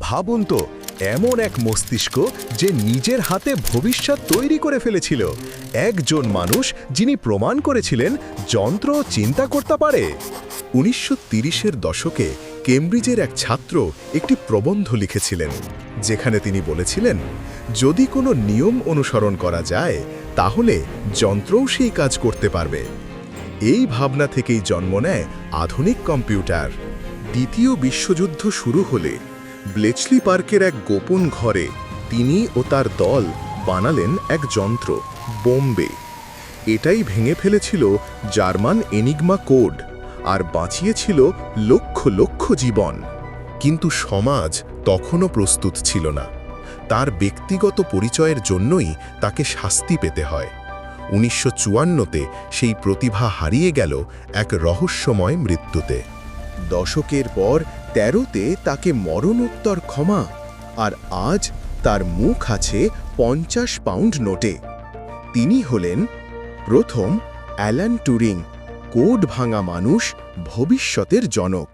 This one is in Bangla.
ভাবুন তো, এমন এক মস্তিষ্ক যে নিজের হাতে ভবিষ্যৎ তৈরি করে ফেলেছিল। একজন মানুষ যিনি প্রমাণ করেছিলেন যন্ত্র চিন্তা করতে পারে। উনিশশো তিরিশের দশকে কেমব্রিজের এক ছাত্র একটি প্রবন্ধ লিখেছিলেন, যেখানে তিনি বলেছিলেন, যদি কোনো নিয়ম অনুসরণ করা যায়, তাহলে যন্ত্রও সেই কাজ করতে পারবে। এই ভাবনা থেকেই জন্ম নেয় আধুনিক কম্পিউটার। দ্বিতীয় বিশ্বযুদ্ধ শুরু হলে ব্লেচলি পার্কের এক গোপন ঘরে তিনি ও তার দল বানালেন এক যন্ত্র, বোম্বে। এটাই ভেঙে ফেলেছিল জার্মান এনিগমা কোড আর বাঁচিয়েছিল লক্ষ লক্ষ জীবন। কিন্তু সমাজ তখনও প্রস্তুত ছিল না। তার ব্যক্তিগত পরিচয়ের জন্যই তাকে শাস্তি পেতে হয়। উনিশশো চুয়ান্নতে সেই প্রতিভা হারিয়ে গেল এক রহস্যময় মৃত্যুতে। দশকের পর তেরোতে তাকে মরণোত্তর ক্ষমা, আর আজ তার মুখ আছে পঞ্চাশ পাউন্ড নোটে। তিনি হলেন প্রথম অ্যালান টুরিং, কোড ভাঙা মানুষ, ভবিষ্যতের জনক।